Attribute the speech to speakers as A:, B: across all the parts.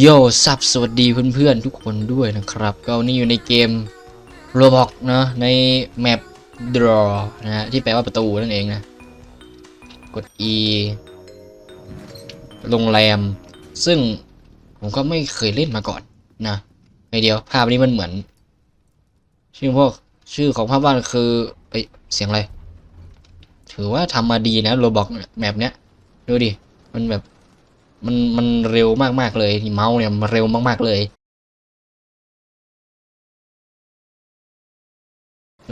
A: โยซับสวัสดีเพื่อนๆ ทุกคนด้วยนะครับ ก็วันนี้อยู่ในเกม Roblox เนอะในแมป Draw นะฮะที่แปลว่าประตูนั่นเองนะ กด E โรงแรม ซึ่งผมก็ไม่เคยเล่นมาก่อนนะไอเดียว ภาพนี้มันเหมือน ชื่อพวกชื่อของภาพวาดคือเอ้ยเสียงอะไร ถือว่าทำมาดีนะ Roblox แมปเนี้ยดูดิ มันแบบ มันมันเร็วมากๆเลยที่เมาส์เนี่ยมันเร็วมากๆเลย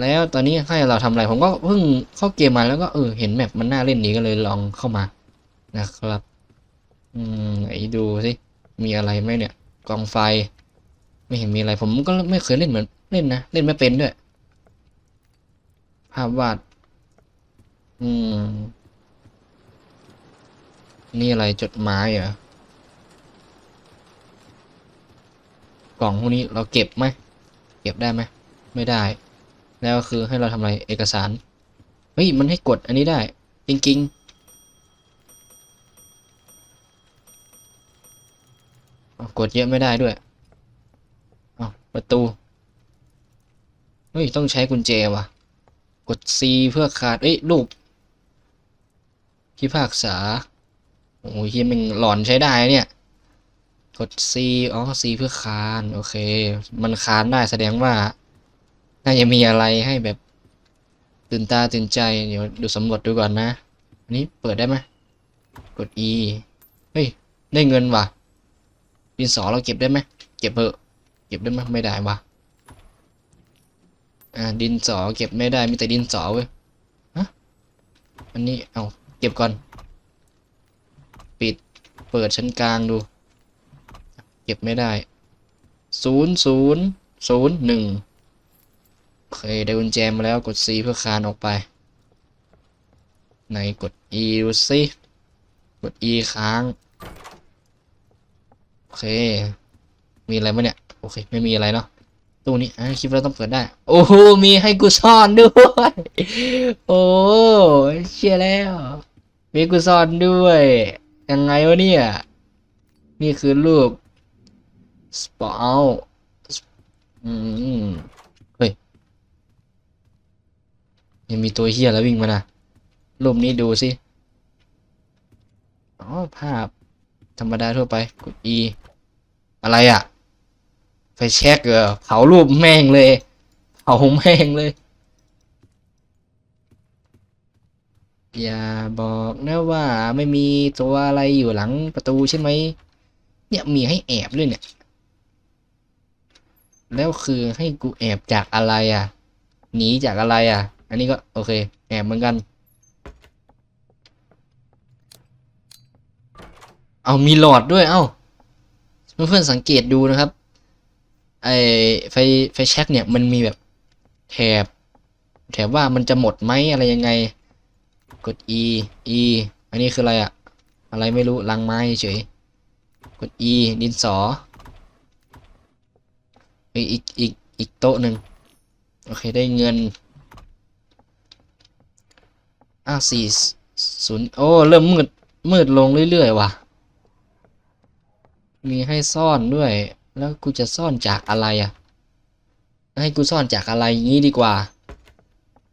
A: แล้วตอนนี้ให้เราทำอะไรผมก็เพิ่งเข้าเกมมาแล้วก็เออเห็นแมปมันน่าเล่นดีก็เลยลองเข้ามานะครับ อืมไหนดูสิมีอะไรไหมเนี่ยกองไฟ ไม่เห็นมีอะไรผมก็ไม่เคยเล่นเหมือนเล่นนะเล่นไม่เป็นด้วยภาพวาด อืม นี่อะไรจดหมายเหรอกล่องพวกนี้เราเก็บไหมเก็บได้ไหมไม่ได้ แล้วคือให้เราทำอะไรเอกสารเฮ้ยมันให้กดอันนี้ได้ จริงๆกดเยอะไม่ได้ด้วยอ้าวประตูเฮ้ยต้องใช้กุญแจว่ะ กด C เพื่อขาดเอ้ยรูปพิพากษา โอ้ยเฮียมันหลอนใช้ได้เนี่ย กด C อ๋อ C เพื่อคาน โอเค มันคานได้แสดงว่า น่าจะมีอะไรให้แบบ ตื่นตาตื่นใจ เดี๋ยวดูสำรวจดูก่อนนะ อันนี้เปิดได้ไหมกด E เฮ้ย ได้เงินว่ะดินสอเราเก็บได้ไหม เก็บเถอะเก็บได้ไหมไม่ได้ว่ะอ่า ดินสอเก็บไม่ได้ มีแต่ดินสอเว้ย ฮะ อันนี้ เอา เก็บก่อน เปิดชั้นกลางดู เก็บไม่ได้ศูนย์ศูนย์ศูนย์หนึ่งโอเคได้กุญแจมาแล้วกด C เพื่อคานออกไป ไหนกด E ดูสิกด E ค้าง โอเค มีอะไรไหมเนี่ย โอเค ไม่มีอะไรเนาะตู้นี้อะคิดว่าเราต้องเปิดได้ โอ้โห มีให้กูซ่อนด้วย โอ้เชียแล้ว มีกูซ่อนด้วย ยังไงวะเนี่ย นี่คือรูปสปเอาอืมเฮ้ย ยังมีตัวเฮียแล้ววิ่งมานะรูปนี้ดูสิ อ๋อ ภาพ ธรรมดาทั่วไป กด E อะไรอะ่ะ ไฟแช็กเหรอเผารูปแม่งเลย เผาแม่งเลย อย่าบอกนะว่าไม่มีตัวอะไรอยู่หลังประตูใช่ไหม เนี่ยมีให้แอบด้วยเนี่ย แล้วคือให้กูแอบจากอะไรอะ หนีจากอะไรอะ อันนี้ก็โอเค แอบเหมือนกัน เอามีหลอดด้วย เอ้า เพื่อนๆสังเกตดูนะครับ ไอไฟไฟแช็กเนี่ยมันมีแบบแถบ แถบว่ามันจะหมดไหมอะไรยังไง กด E E อันนี้คืออะไรอะอะไรไม่รู้ลังไม้เฉย กด E ดินสออ้ยอีกอีกอีกโต๊ะหนึ่งโอเคได้เงินอ้าวสี่ศูนย์โอ้เริ่มมืดมืดลงเรื่อยๆว่ะ มีให้ซ่อนด้วย แล้วกูจะซ่อนจากอะไรอะ ให้กูซ่อนจากอะไรงี้ดีกว่า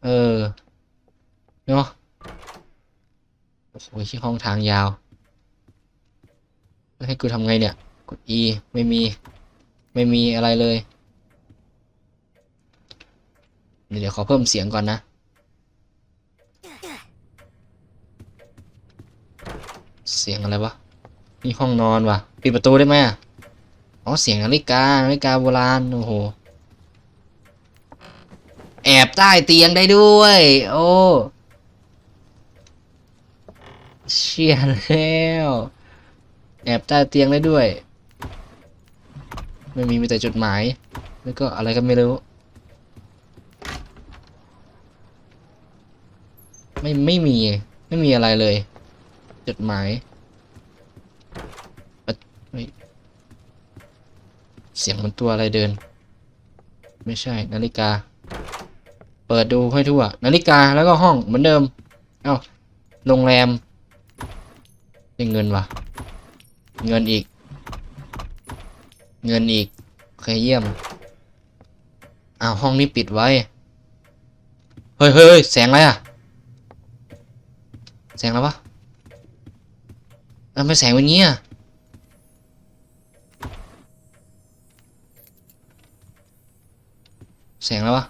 A: เออ เนาะ โอ้โหที่ห้องทางยาวแล้วให้กูทำไงเนี่ย กด E ไม่มี ไม่มีอะไรเลย เดี๋ยวขอเพิ่มเสียงก่อนนะ เสียงอะไรวะ นี่ห้องนอนวะปิดประตูได้ไหมอ๋อ เสียงนาฬิกา นาฬิกาโบราณ โอ้โห แอบใต้เตียงได้ด้วย โอ้ เชี่ยแล้ว แอบใต้เตียงได้ด้วย ไม่มีมีแต่จดหมาย แล้วก็อะไรก็ไม่รู้ ไม่ไม่มี ไม่มีอะไรเลย จดหมายเอ้เสียงมันตัวอะไรเดิน ไม่ใช่นาฬิกา เปิดดูให้ทั่ว นาฬิกาแล้วก็ห้องเหมือนเดิม เอ้าโรงแรม ได้เงินวะเงินอีก เงินอีกโอเคเยี่ยมอ้าวห้องนี้ปิดไว้ เฮ้ยเฮ้ยเฮ้ยแสงอะไรอะแสงอะไรวะทำไมแสงเป็นงี้อะแสงแล้ววะ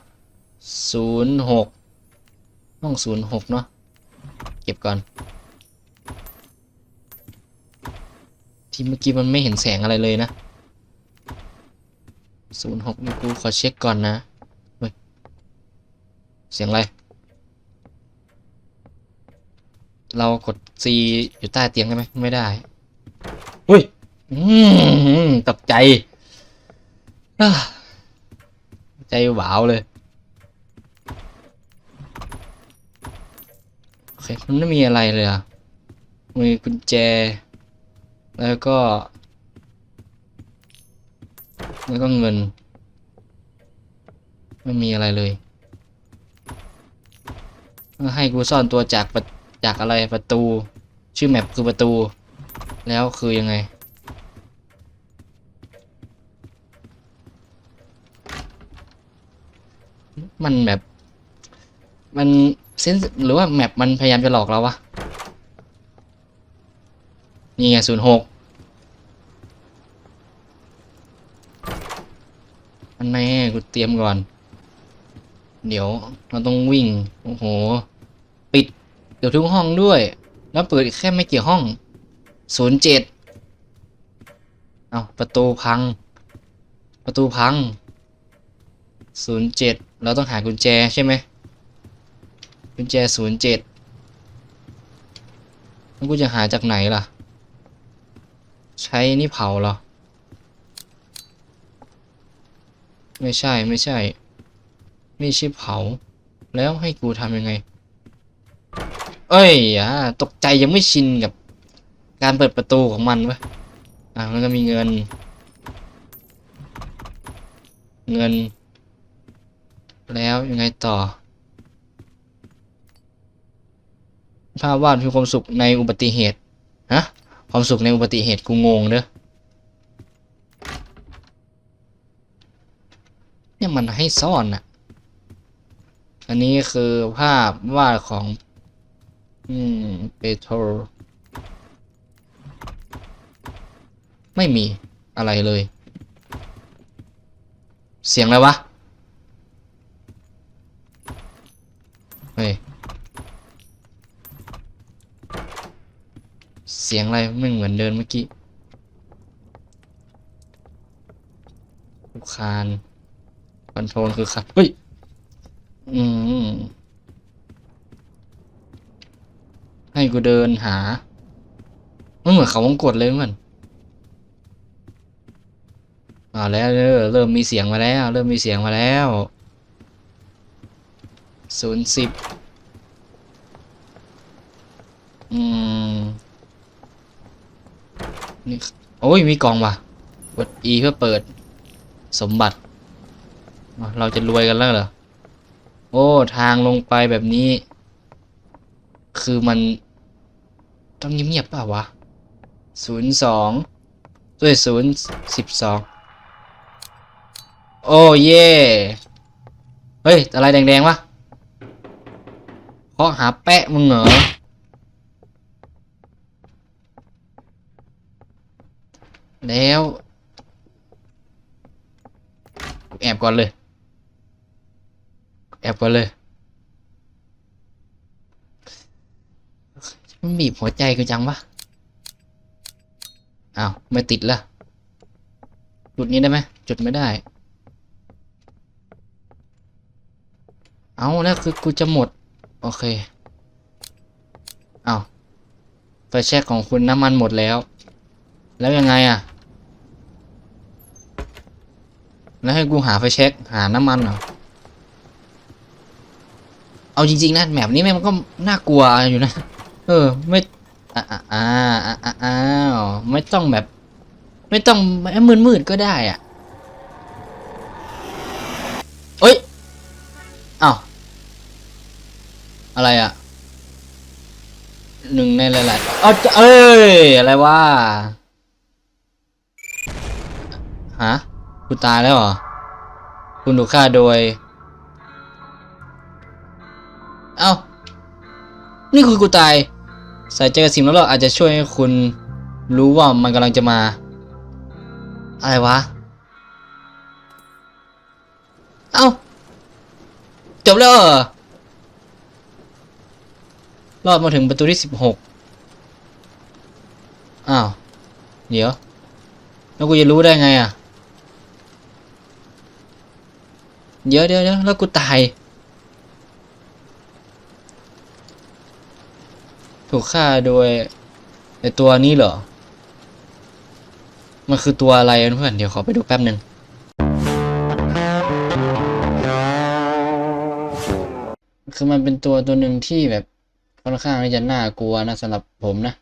A: ศูนย์หกห้องศูนย์หกเนาะ เก็บก่อน ที่เมื่อกี้มันไม่เห็นแสงอะไรเลยนะศูนย์หกนี่กูขอเช็คก่อนนะเฮ้ยเสียงอะไร เรากด C อยู่ใต้เตียงได้ไหมไม่ได้อุ้ยอืมตกใจอ่าใจหวาวเลยโอเคมันไม่มีอะไรเลยอะมีกุญแจ แล้วก็ แล้วก็เงิน ไม่มีอะไรเลยให้กูซ่อนตัวจากจากอะไรประตู ชื่อแมปคือประตู แล้วคือยังไงมันแบบ มันเซนหรือว่าแมปมันพยายามจะหลอกเราวะ นี่ไงศูนย์หกอันแน่ กูเตรียมก่อน เดี๋ยวเราต้องวิ่ง โอ้โห ปิดเดี๋ยวทุกห้องด้วย แล้วเปิดแค่ไม่กี่ห้องศูนย์เจ็ดเอาประตูพัง ประตูพังศูนย์เจ็ดเราต้องหากุญแจใช่ไหมกุญแจศูนย์เจ็ดแล้วกูจะหาจากไหนล่ะ ใช้นี่เผาเหรอ ไม่ใช่ไม่ใช่ไม่ใช่เผา แล้วให้กูทำยังไง เอ้ยอะตกใจยังไม่ชินกับ การเปิดประตูของมันวะอะมันก็มีเงิน เงิน แล้วยังไงต่อ ภาพวาดคือความสุขในอุบัติเหตุ ฮะ ความสุขในอุบัติเหตุกูงงเด้อ เนี่ยมันให้ซ่อนอะอันนี้คือภาพวาดของ อืมเปโตรไม่มีอะไรเลย เสียงอะไรวะ เฮ้ย เสียงอะไรไม่เหมือนเดินเมื่อกี้คาน คอนโทรลคือคัดเฮ้ย อืม ให้กูเดินหา มันเหมือนเขาวงกดเลยเหมือนอ่าแล้วเริ่มมีเสียงมาแล้ว เริ่มมีเสียงมาแล้วศูนย์สิบอืมนี่โอ้ยมีกล่องว่ะกด E เพื่อเปิดสมบัติ เราจะรวยกันแล้วเหรอ โอ้ ทางลงไปแบบนี้ คือมัน ต้องเงียบๆเปล่าวะศูนย์สองด้วยศูนย์สิบสองโอ้เย่เฮ้ย อะไรแดงๆวะเคาะหาแปะมึงเหรอแล้วแอบก่อนเลย แอบก่อนเลยมันบีบหัวใจกูจังวะอ้าวไม่ติดละจุดนี้ได้ไหมจุดไม่ได้ เอาแล้วคือกูจะหมด โอเค เอาไฟแช็กของคุณน้ำมันหมดแล้ว แล้วยังไงอะ แล้วให้กูหาไฟเช็คหาน้ำมันเหรอ เอาจริงๆนะแมปนี้แม่งมันก็น่ากลัวอยู่นะ เออ ไม่อ่าอ่าอ่าอ่าอ่าอ้าวไม่ต้องแบบ ไม่ต้องมืดมืดๆก็ได้อะเอ้ยอ้าวอะไรอะหนึ่งในหลายๆอ๋อจะเอ้ยอะไรวะฮฮะคุณตายแล้วเหรอคุณถูกฆ่าโดย เอ้า นี่คือกูตายใส่ใจกับสิ่งรอบๆอาจจะช่วยให้คุณรู้ว่ามันกำลังจะมา อะไรวะ เอ้า จบแล้วเหรอรอดมาถึงประตูที่สิบหกอ้าว เดี๋ยว แล้วกูจะรู้ได้ไงอะเยวเดี๋ยวเดี๋ยวแล้วกูตาย ถูกฆ่าโดยไอตัวนี้เหรอ มันคือตัวอะไรเพื่อนเดี๋ยวขอไปดูแป๊บหนึ่งคือมันเป็นตัวตัวหนึ่งที่แบบค่อนข้างที่จะน่ากลัวนะสำหรับผมนะ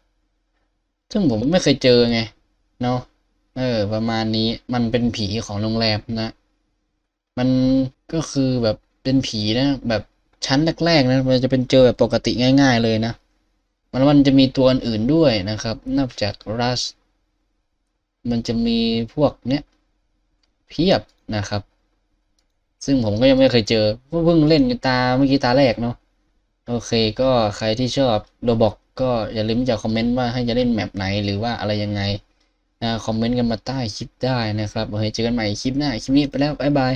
A: ซึ่งผมไม่เคยเจอไง เนาะเออ ประมาณนี้มันเป็นผีของโรงแรมนะ มันก็คือแบบเป็นผีนะ แบบชั้นแรกๆนะมันจะเป็นเจอแบบปกติง่าย ๆ เลยนะ มันมันจะมีตัวอื่นด้วยนะครับ นอกจากรัสมันจะมีพวกเนี้ยเพียบนะครับ ซึ่งผมก็ยังไม่เคยเจอเพิ่งเล่นกันตาเมื่อกี้ตาแรกเนาะโอเคก็ใครที่ชอบโรบอกก็อย่าลืมจะคอมเมนต์ว่าให้จะเล่นแมปไหนหรือว่าอะไรยังไงนะคอมเมนต์กันมาใต้คลิปได้นะครับโอเคเจอกันใหม่คลิปหน้า คลิปนี้ไปแล้วบ๊ายบาย